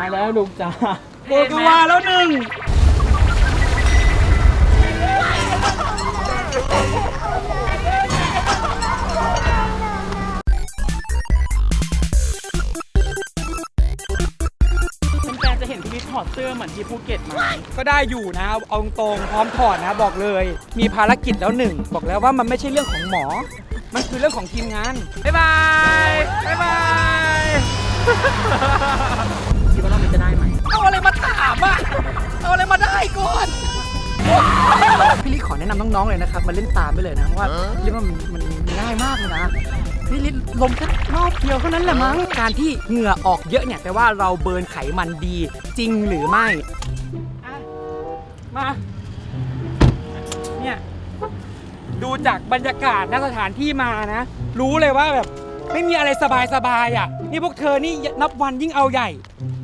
มาแล้วลูกจ้าโกกวาแล้วหนึ่งแฟนๆจะเห็นพี่ลิศถอดเสื้อเหมือนที่ภูเก็ตไหมก็ได้อยู่นะ เอาตรงๆพร้อมถอดนะบอกเลย มีภารกิจแล้วหนึ่ง บอกแล้วว่ามันไม่ใช่เรื่องของหมอ มันคือเรื่องของทีมงาน บ๊ายบาย บ๊ายบายคิดว่าเรา จะได้ไหมเอาอะไรมาถามอะ เอาอะไรมาได้ก่อน พี่ลิขอแนะนำน้องๆเลยนะครับมาเล่นตามไปเลยนะเพราะว่าเรียกว่ามันมันง่ายมากเลยนะพี่ลิลมแค่รอบเดียวเท่านั้นแหละมั้งการที่เหงื่อออกเยอะเนี่ยแปลว่าเราเบิร์นไขมันดีจริงหรือไม่อะมาเนี่ยดูจากบรรยากาศณสถานที่มานะ รู้เลยว่าแบบ ไม่มีอะไรสบายๆอะ นี่พวกเธอนี่นับวันยิ่งเอาใหญ่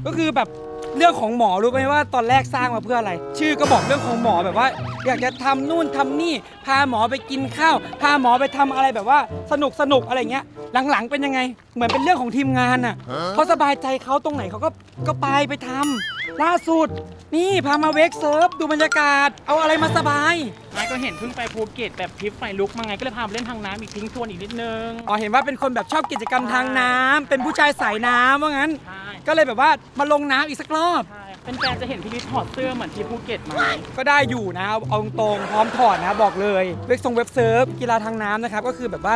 ก็คือแบบ เรื่องของหมอรู้ไหมว่าตอนแรกสร้างมาเพื่ออะไร ชื่อก็บอกเรื่องของหมอแบบว่า อยากจะทำนู่นทำนี่ พาหมอไปกินข้าว พาหมอไปทำอะไรแบบว่าสนุกสนุกอะไรเงี้ย หลังๆเป็นยังไง เหมือนเป็นเรื่องของทีมงานอะเขาสบายใจเขาตรงไหนเขาก็ก็ไปไปทำล่าสุด นี่พามาเวกเซิร์ฟดูบรรยากาศ เอาอะไรมาสบายไม่ก็เห็นเพิ่งไปภูเก็ตแบบทริปไฟลุกมาไงก็เลยพาไปเล่นทางน้ำอีกทิ้งทวนอีกนิดนึงอ๋อเห็นว่าเป็นคนแบบชอบกิจกรรมทางน้ำเป็นผู้ชายสายน้ำว่างั้นใช่ ก็เลยแบบว่ามาลงน้ำอีกสักรอบ ใช่เป็นแฟนๆจะเห็นพี่ลิศถอดเสื้อเหมือนที่ภูเก็ตไหมก็ได้อยู่นะเอาตรงๆพร้อมถอดนะบอกเลยเว็บทรงเว็บเซิร์ฟกีฬาทางน้ำนะครับก็คือแบบว่า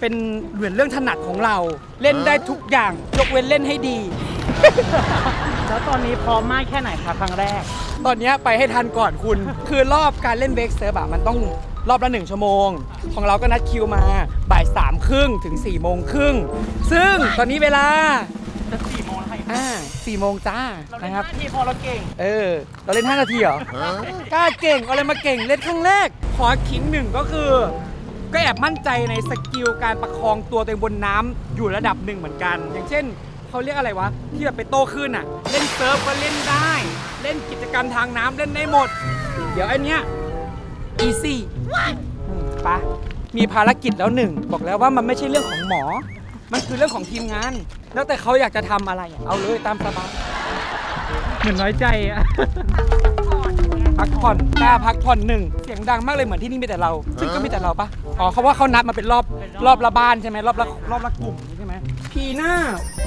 เป็นเหมือนเรื่องถนัดของเรา เล่นได้ทุกอย่างยกเว้นเล่นให้ดี แล้วตอนนี้พร้อมมากแค่ไหนคะครั้งแรก ตอนเนี้ยไปให้ทันก่อนคุณ คือรอบการเล่นเวกเซิร์ฟอะมันต้องรอบละหนึ่งชั่วโมง ของเราก็นัดคิวมาบ่ายสามครึ่งถึง4ี่โมงครึ่งซึ่งตอนนี้เวลา จะสี่โมงแล้วค่ะอ่าสี่โมงจ้าเราเล่นนะครับ ห้าทีพอเราเก่งเออ เราเล่น 5 นาทีเหรอกล้าเก่งเอาอะไรมาเก่งเล่นครั้งแรก ขอขิงหนึ่งก็คือ ก็แอบมั่นใจในสกิลการประคองตัวตัวเองบนน้ำอยู่ระดับหนึ่งเหมือนกัน อย่างเช่นเขาเรียกอะไรวะ ที่แบบไปโตขึ้นอะ เล่นเซิร์ฟก็เล่นได้ เล่นกิจกรรมทางน้ำเล่นได้หมด เดี๋ยวอันเนี้ย easy อืมไปะมีภารกิจแล้วหนึ่ง บอกแล้วว่ามันไม่ใช่เรื่องของหมอ มันคือเรื่องของทีมงาน แล้วแต่เขาอยากจะทำอะไรอะเอาเลยตามสบาย เหมือนน้อยใจอะพักผ่อนกล้าพักผ่อนหนึ่งเสียงดังมากเลยเหมือนที่นี่มีแต่เรา ซึ่งก็มีแต่เราปะอ๋อเขาว่าเขานัดมาเป็นรอบรอบละบ้านใช่ไหมรอบละรอบละกลุ่มใช่ไหมพีหน้า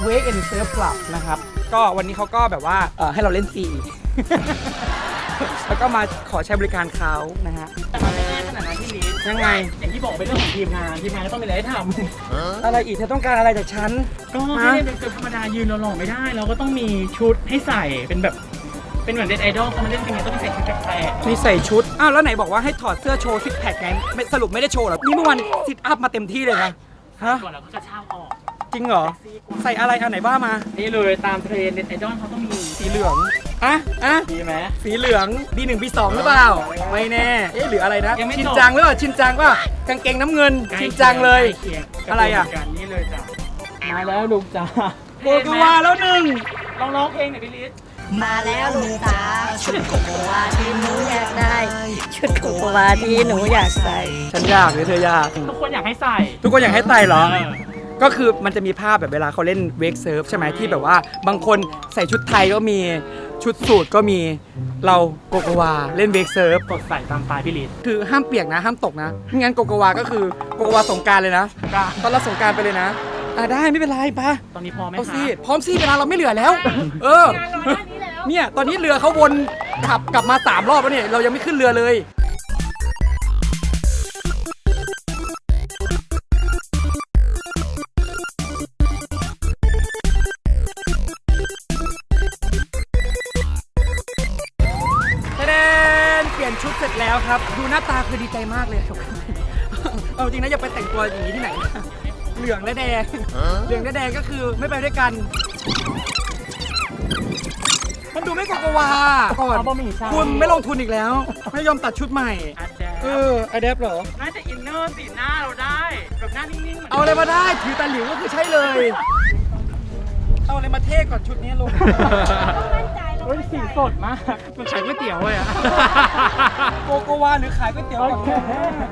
เวกแอนด์เซิร์ฟคลับนะครับ ก็วันนี้เขาก็แบบว่าเอ่อให้เราเล่นฟรี แล้วก็มาขอใช้บริการเขานะฮะ ยังไง อย่างที่บอกเป็นเรื่องของทีมงานทีมงานก็ต้องมีอะไรให้ทำอะไรอีกเธอต้องการอะไรจากฉันก็ไม่ได้เป็นเกินธรรมดายืนเราหล่อไม่ได้ เราก็ต้องมีชุดให้ใส่เป็นแบบ เป็นเหมือนเด็ดไอดอลเขามาเล่นกันไงต้องใส่ชุดแปลกนี่ใส่ชุด อ้าวแล้วไหนบอกว่าให้ถอดเสื้อโชว์ซิกแพคไงไม่สรุปไม่ได้โชว์เหรอ นี่เมื่อวันซิทอัพมาเต็มที่เลยนะ ฮะ ๆก่อนเราก็จะเช่าออกจริงเหรอ ใส่อะไรอันไหนบ้ามา นี่เลยตามเทรนเด็ดไอดอลเขาต้องมีสีเหลือง อะอะดีไหม สีเหลืองดีหนึ่งปีสองหรือเปล่า ไม่แน่ เอ๊ะหรืออะไรนะ ยังไม่จบ ชินจังหรือเปล่า ชินจังป่ะกางเกงน้ำเงิน ชินจังเลย ใกคีงอะไรอะกันนี่เลยจ้ะมาแล้วลูกจ้าโกโกวาแล้วหนึ่ง ลองร้องเพลงหน่อยพี่ลิศมาแล้วลุงจ๋าชุดโกโกวาที่หนูอยากได้ ชุดโกโกวาที่หนูอยากใส่ฉันอยากหรือเธออยาก ทุกคนอยากให้ใส่ ทุกคนอยากให้ไต่เหรอ เออ ก็คือมันจะมีภาพแบบเวลาเขาเล่นเวกเซิร์ฟใช่ไหมที่แบบว่าบางคนใส่ชุดไทยก็มีชุดสูทก็มีเราโกโกวาเล่นเวกเซิร์ฟ กดใส่ตามปลายพี่ลิศคือห้ามเปียกนะห้ามตกนะไม่งั้นโกโกวาก็คือโกโกวาสงกรารเลยนะจ้าตอนรับสงกรารไปเลยนะ อะได้ไม่เป็นไรปะตอนนี้พอไหมเอาคะ สิพร้อมสิเวลาเราไม่เหลือแล้ว เออเนี่ย ตอนนี้เรือเขาวนขับกลับมาสามรอบแล้วเนี่ย เรายังไม่ขึ้นเรือเลย ลี่ยนชุดเสร็จแล้วครับ ดูหน้าตาคือดีใจมากเลยครับเอาจริงนะอย่าไปแต่งตัวอย่างนี้ที่ไหนนะเหลืองและแดง เหลืองและแดงก็คือไม่ไปด้วยกัน มันดูไม่โกโกวาก่อนเอาบะหมี่ชาคุณไม่ลงทุนอีกแล้ว ไม่ยอมตัดชุดใหม่อาแจเออไอเดฟเหรอ น่าจะอินเนอร์สีหน้าเราได้แบบหน้านิ่งๆหมืนเอาอะไรมาได้ถือตาหลิวก็คือใช่เลย เอาอะไรมาเท่ก่อนชุดนี้ลง เฮ้ยสีสดมากมันขายก๋วยเตี๋ยวเลยอะ โกโกวาหรือขายก๋วยเตี๋ยวก่อนโอเค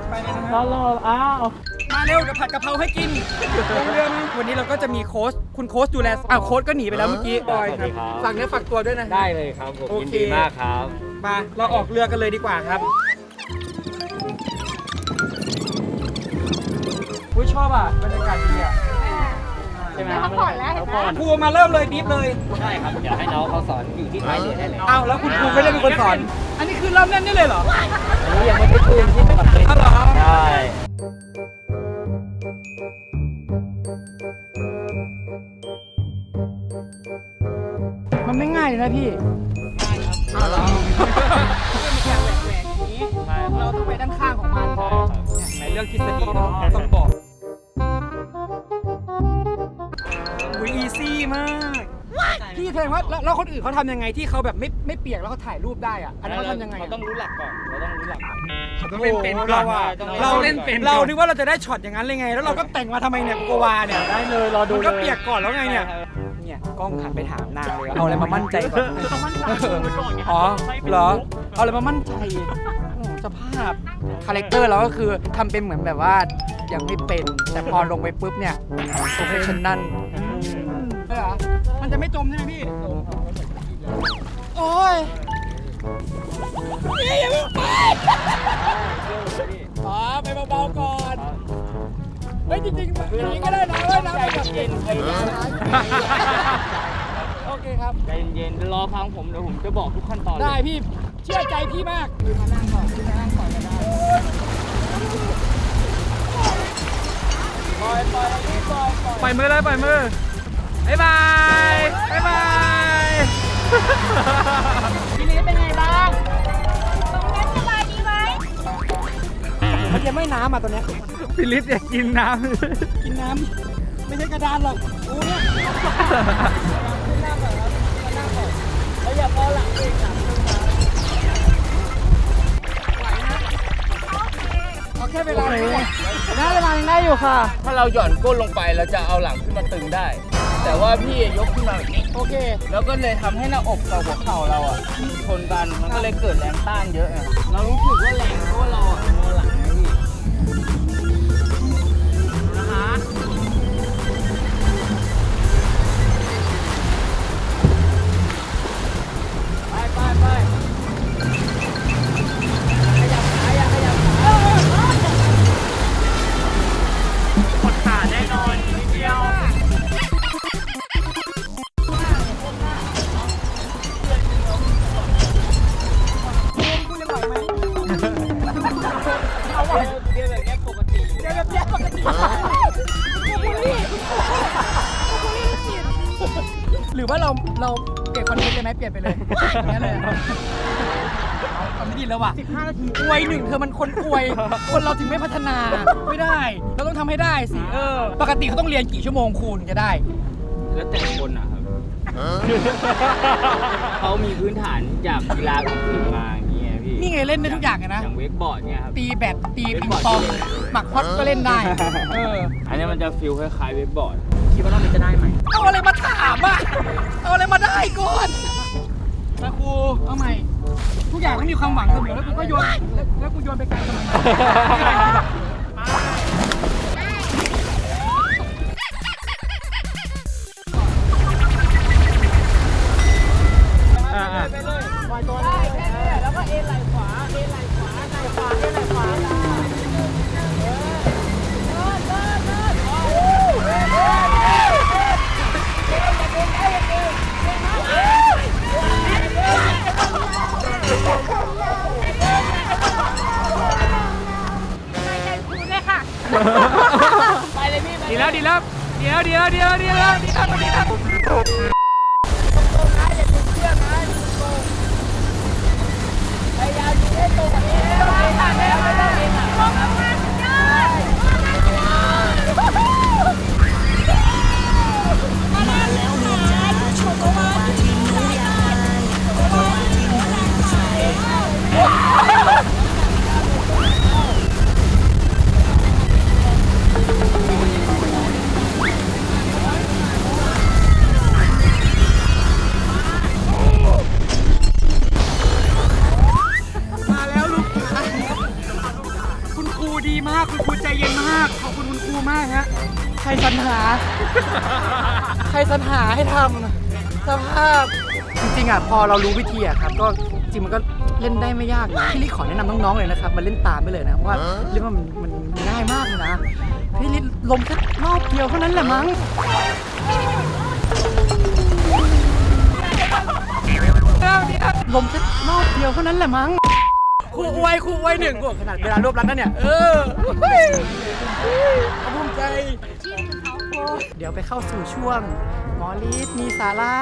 ไปเลยนะรฮะอรออ้าวมาเร็วเดี๋ยวผัดกะเพราให้กินลงเรือมาวันนี้เราก็จะมีโค้ชคุณโค้ชดูแลอ้าวโค้ชก็หนีไปแล้วเมื่อกี้บอยครับฝากเนื้อฝากตัวด้วยนะ ได้เลยครับผมโอยินเค ดีมากครับ มาเราออกเรือกันเลยดีกว่าครับอุ้ยชอบอะบรรยากาศดีอะใช่ไหมพักผ่อนแล้วเห็นไหมครูมาเริ่มเลยบีบเลยใช่ครับเดี๋ยวให้น้องเขาสอนอยู่ที่ท้ายเรือได้เลยอ้าวแล้วคุณครูไม่ได้เป็นคนสอน อันนี้คือเริ่มเล่นได้เลยเหรออันนี้ยังไม่ได้คืนที่กับเลยอ้าวเหรอใช่มันไม่ง่ายเลยนะพี่ง่ายครับอ้าวเหรอมันแค่แหวกแหวกอย่างนี้ ใช่คเรารับต้องไปด้านข้างของมันใช่ครับในเรื่องทฤษฎีเนาะต้องบอก มาก พี่แสดงว่าแล้วแล้วคนอื่นเขาทำยังไงที่เขาแบบไม่ไม่เปียกแล้วเขาถ่ายรูปได้อะอันนั้นเขาทำยังไงเราอะต้องรู้หลักก่อน เราต้องรู้หลักก่อน ต้องเล่นเป็นก่อนเราอะต้อง เราเล่เล่นนเป็เป็นนเรานึกว่าเราจะได้ช็อตอย่างนั้นเลยไง แล้วเราก็แต่งมาทำไมเนี่ยโกวาเนี่ย ได้เลยรอดูมันเลก็ยเปียกก่อนแล้วไงเนี่ย เนี่ยกล้องหันไปถามนางเลยว่าเอาอะไรมามั่นใจก่อนคือต้องมั่นใจไว้ก่อนไงอ๋อไม่เป็นเหรอมุกเอาอะไรมามั่นใจโอ้สภาพ คาแรคเตอร์เราก็คือทำเป็นเหมือนแบบว่ายังไม่เป็น แต่พอลงไปปุ๊บเนี่ยโปรเฟชชั่นนั่น ใช่เหรอ มันจะไม่จมใช่ไหมพี่ โอ้ยนี่อย่าเพิ่งไปอ๋อไปเบาๆก่อน เฮ้ยจริงๆอย่างนี้ก็ได้นะว่ายน้ำไปแบบเย็นโอเคครับ ใจเย็นๆรอฟังผมเดี๋ยวผมจะบอกทุกขั้นตอนเลยได้พี่ เชื่อใจพี่มากมานั่งก่อนมานั่งก่อนก็ได้ปล่อยปล่อยปล่อยปล่อยปล่อยมือเลยปล่อยมือ บ๊ายบายบ๊ายบายทีนี้เป็นไงบ้างตรงนั้นสบายดีไหมมันยังไม่น้ำอะตัวเนี้ยพี่ลิศอยากกินน้กินน้ำไม่ใช่กระดานหรอกกูเนี่ยำแล้วอย่าพอหลังเองหลังเอาแค่เวลาเลยนะเวลายังได้อยู่ค่ะ ถ้าเราหย่อนก้นลงไปเราจะเอาหลังขึ้นมาตึงได้ แต่ว่าพี่ยกขึ้นมาแบบนี้ โอเค แล้วก็เลยทำให้หน้าอกกับหัวเข่าเราอะชนกันมันก็เลยเกิดแรงต้านเยอะไงเรารู้สึกว่าแรงเพราะว่าเราอะ อาไม่ดีแล้วว่ะ15 นาทีอวยหนึ่งเธอมันคนอวย คนเราถึงไม่พัฒนาไม่ได้ เราต้องทำให้ได้สิเออ ปกติเขาต้องเรียนกี่ชั่วโมงคูณจะได้ แล้วแต่คนอะครับ เขามีพื้นฐานจากกีฬาอื่นๆมาอย่างเงี้ยพี่นี่ไงเล่นได้ทุกอย่างไงนะ อย่างเวกบอร์ดเนี่ยครับ ตีแบดตีปิงปองหมักฮอตก็เล่นได้ เออ อันนี้มันจะฟิลคล้ายๆเวกบอร์ด คิดว่ารอบนี้จะได้ไหม เอาอะไรมาถามอะเอาอะไรมาได้ก่อน นะครูเอาใหม่ ทุกอย่างต้องมีความหวังเสมอแล้วกูก็โยนแล้วแล้วกูโยนไปไกลทำไม ดีแล้วดีแล้วดีแล้วเดี๋ยวเดี๋ยวเดี๋ยวเดี๋ยวดีแล้วมาแล้วลูกคุณครูดีมากคุณครูใจเย็นมากขอบคุณ สรรหาให้ทำสภาพ จริงๆอะพอเรารู้วิธีอะครับก็จริงมันก็เล่นได้ไม่ยากนะพี่ลิขอแนะนำน้องๆเลยนะครับมาเล่นตามไปเลยนะเพราะว่าเรียกว่ามันมันมันง่ายมากเลยนะพี่ลิลมแค่รอบเดียวเท่านั้นแหละมั้งลมแค่รอบเดียวเท่านั้นแหละมั้งครูอวยครูอวยหนึ่งบวกขนาดเวลารวบรัดนั่นเนี่ยเออเฮ้ยภูมิใจ เดี๋ยวไปเข้าสู่ช่วง หมอลีดมีสาระ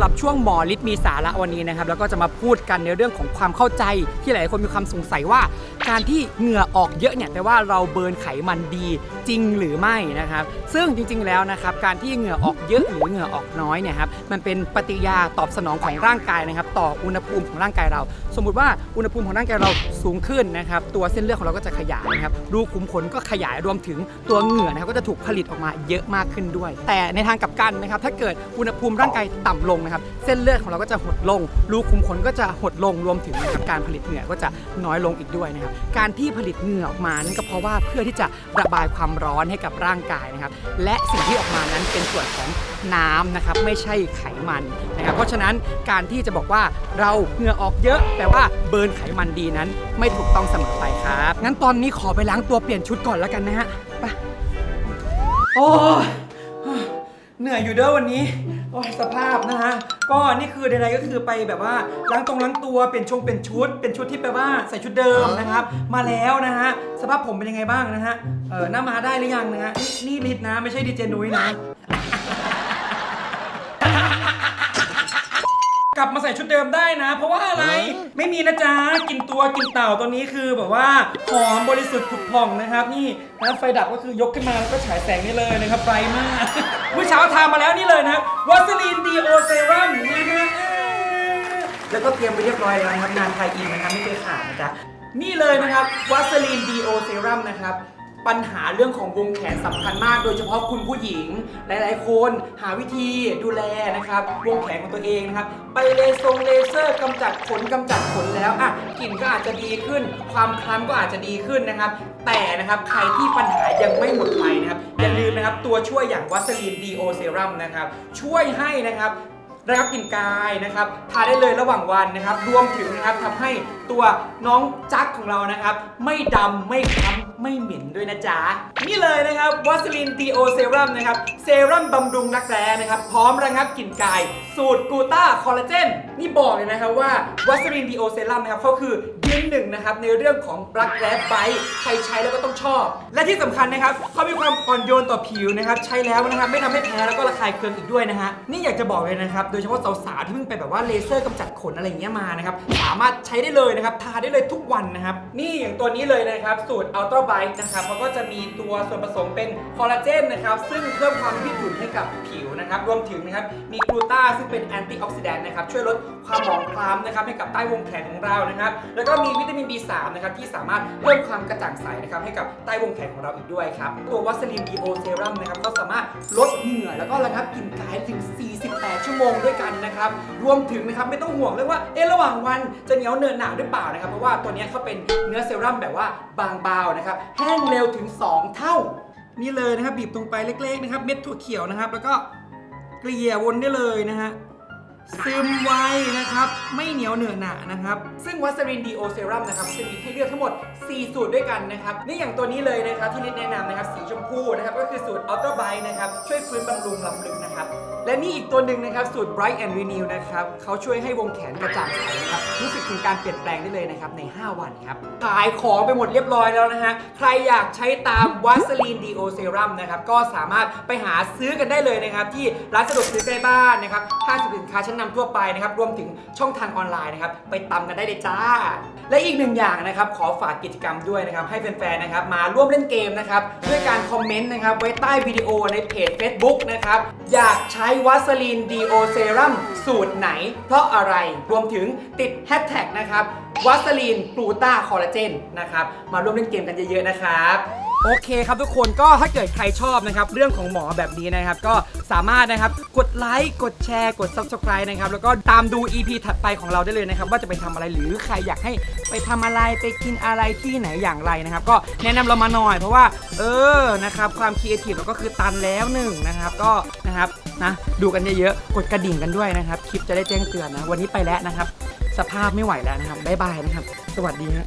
หรับช่วงหมอลิศมีสาระวันนี้นะครับแล้วก็จะมาพูดกันในเรื่องของความเข้าใจที่หลายคนมีความสงสัยว่า การที่เหงื่อออกเยอะเนี่ยแปลว่าเราเบิร์นไขมันดีจริงหรือไม่นะครับ ซึ่งจริงๆแล้วนะครับการที่เหงื่อออกเยอะหรือเหงื่อออกน้อยเนี่ยครับมันเป็นปฏิกยาตอบสนองของร่างกายนะครับ ต่ออุณหภูมิของร่างกายเรา สมมุติว่าอุณหภูมิของร่างกายเราสูงขึ้นนะครับตัวเส้นเลือดของเราก็จะขยายนะครับรูขุมขนก็ขยายรวมถึงตัวเหงื่อนะครับก็จะถูกผลิตออกมาเยอะมากขึ้นด้วย แต่ในทางกลับกันนะครับถ้าเกิดอุณหภูมิร่างกายต่ำลงนะครับเส้นเลือดของเราก็จะหดลง รูขุมขนก็จะหดลงรวมถึงนะครับการผลิตเหงื่อก็จะน้อยลงอีกด้วยนะครับการที่ผลิตเหงื่อออกมานั่นก็เพราะว่าเพื่อที่จะระบายความร้อนให้กับร่างกายนะครับและสิ่งที่ออกมานั้นเป็นส่วนของน้ำนะครับไม่ใช่ไขมันนะครับเพราะฉะนั้นการที่จะบอกว่าเราเหงื่อออกเยอะแปลว่าเบิร์นไขมันดีนั้น ไม่ถูกต้องเสมอไปครับงั้นตอนนี้ขอไปล้างตัวเปลี่ยนชุดก่อนแล้วกันนะฮะไปโอ้เหนื่อยอยู่เด้อวันนี้ โอ้ยสภาพนะฮะ ก็นี่คือใดๆก็คือไปแบบว่าล้างตรงล้างตัวเปลี่ยนชงเปลี่ยนชุด เป็นชุดที่แปลว่าใส่ชุดเดิมนะครับ มาแล้วนะฮะ สภาพผมเป็นยังไงบ้างนะฮะ เออหน้ามาได้หรือยังนะฮะ นี่ลิดนะ ไม่ใช่ดีเจนุ้ยนะ กลับมาใส่ชุดเดิมได้นะ เพราะว่าอะไรไม่มีนะจ๊ะกินตัวกินเต่าตัวนี้คือแบบว่าหอมบริสุทธิ์ผุดผ่องนะครับ นี่นะไฟดับก็คือยกขึ้นมาแล้วก็ฉายแสงนี่เลยนะครับไบรท์มากเมื่อเช้าทามาแล้วนี่เลยนะครับวาสลีนดีโอเซรั่มนะฮะเอ้ยแล้วก็เตรียมไปเรียบร้อยแล้วนะครับงานไทยอินนะครับไม่เคยขาดนะจ๊ะนี่เลยนะครับวาสลีนดีโอเซรั่มนะครับ ปัญหาเรื่องของวงแขนสำคัญมาก โดยเฉพาะคุณผู้หญิง หลาย ๆ คนหาวิธีดูแลนะครับ วงแขนของตัวเองนะครับ ไปเลเซงเลเซอร์กำจัดขนกำจัดขนแล้วอะกลิ่นก็อาจจะดีขึ้น ความคล้ำก็อาจจะดีขึ้นนะครับ แต่นะครับใครที่ปัญหายังไม่หมดไปนะครับอย่าลืมนะครับตัวช่วยอย่างวัสลีนดีโอเซรั่มนะครับช่วยให้นะครับ ระงับกลิ่นกายนะครับทาได้เลยระหว่างวันนะครับ รวมถึงนะครับทำให้ตัวน้องจักของเรานะครับ ไม่ดำไม่คล้ำไม่เหม็นด้วยนะจ๊ะนี่เลยนะครับวัสลินดีโอเซรั่มนะครับเซรั่มบำรุงรักแร้นะครับพร้อมระงับกลิ่นกาย สูตรกูต้าคอลลาเจนนี่บอกเลยนะครับว่าวัสลินดีโอเซรั่มนะครับเขาคือยืนหนึ่งนะครับในเรื่องของรักแร้ไบท์ใครใช้แล้วก็ต้องชอบ และที่สำคัญนะครับเขามีความอ่อนโยนต่อผิวนะครับใช้แล้วนะครับไม่ทำให้แพ้แล้วก็ระคายเคืองอีกด้วยนะฮะนี่อยากจะบอกเลยนะครับโดยเฉพาะสาวๆที่เพิ่งไปแบบว่าเลเซอร์กำจัดขนอะไรอย่างเงี้ยมานะครับสามารถใช้ได้เลยนะครับทาได้เลยทุกวันนะครับนี่อย่างตัวนี้เลยนะครับสูตร Ultra Bright นะครับมันก็จะมีตัวส่วนผสมเป็นคอลลาเจนนะครับซึ่งเพิ่มความยืดหยุ่นให้กับผิวนะครับรวมถึงนะครับมีกลูตาซึ่งเป็นแอนตี้ออกซิแดนต์นะครับช่วยลดความหมองคล้ำนะครับให้กับใต้วงแขนของเรานะครับแล้วก็มีวิตามิน B3 นะครับที่สามารถเพิ่มความกระจ่างใสนะครับให้กับใต้วงแขนของเราอีกด้วยครับตัววัสลินดีโอเซรั่มนะครับก็สามารถลดเหงื่อแล้วก็ระงับกลิ่นกายถึง 48 ชั่วโมงด้วยกันนะครับ รวมถึงนะครับไม่ต้องห่วงเรื่องว่าเอ๊ะระหว่างวันจะเหนียวเนินหนาหรือเปล่านะครับ เพราะว่าตัวนี้เขาเป็นเนื้อเซรั่มแบบว่าบางเบานะครับแห้งเร็วถึง 2 เท่า นี่เลยนะครับบีบตรงไปเล็กๆนะครับเม็ดถั่วเขียวนะครับ แล้วก็เกลี่ยวนได้เลยนะฮะซึมไวนะครับ ไม่เหนียวเหนอะหนะนะครับ ซึ่งวัสลินดีโอเซรั่มนะครับจะมีให้เลือกทั้งหมด 4 สูตรด้วยกันนะครับ นี่อย่างตัวนี้เลยนะครับที่นิดแนะนำนะครับ สีชมพูนะครับ ก็คือสูตรอัลตร้าไบนะครับ ช่วยฟื้นบำรุงลำลึกนะครับและนี่อีกตัวหนึ่งนะครับ สูตร Bright and Renew นะครับเขาช่วยให้วงแขนกระจ่างใสครับรู้สึกถึงการเปลี่ยนแปลงได้เลยนะครับใน 5 วันครับ ขายของไปหมดเรียบร้อยแล้วนะฮะ ใครอยากใช้ตามวัสลีนดีโอเซรั่มนะครับ ก็สามารถไปหาซื้อกันได้เลยนะครับ ที่ร้านสะดวกซื้อใกล้บ้านนะครับห้างสรรพสินค้าชั้นนำทั่วไปนะครับ รวมถึงช่องทางออนไลน์นะครับ ไปตามกันได้เลยจ้า และอีกหนึ่งอย่างนะครับ ขอฝากกิจกรรมด้วยนะครับ ให้แฟนๆนะครับมาร่วมเล่นเกมนะครับด้วยการคอมเมนต์นะครับไว้ใต้วิดีโอในเพจ Facebook นะครับอยากใช้วัสลีนดีโอเซรั่มสูตรไหน เพราะอะไรรวมถึงติดแฮชแท็กนะครับวัสลีนกลูตาคอลลาเจนนะครับ มาร่วมเล่นเกมกันเยอะๆนะครับโอเคครับทุกคนก็ถ้าเกิดใครชอบนะครับ เรื่องของหมอแบบนี้นะครับ ก็สามารถนะครับกดไลค์กดแชร์กด subscribe นะครับ แล้วก็ตามดู EP ถัดไปของเราได้เลยนะครับ ว่าจะไปทำอะไรหรือใครอยากให้ไปทำอะไรไปกินอะไรที่ไหนอย่างไรนะครับ ก็แนะนำเรามาหน่อยเพราะว่า เออนะครับความครีเอทีฟเราก็คือตันแล้วหนึ่งนะครับ ก็นะครับ นะ ดูกันเยอะๆ กดกระดิ่งกันด้วยนะครับ คลิปจะได้แจ้งเตือนนะ วันนี้ไปแล้วนะครับ สภาพไม่ไหวแล้วนะครับบ๊ายบายนะครับ สวัสดีฮะ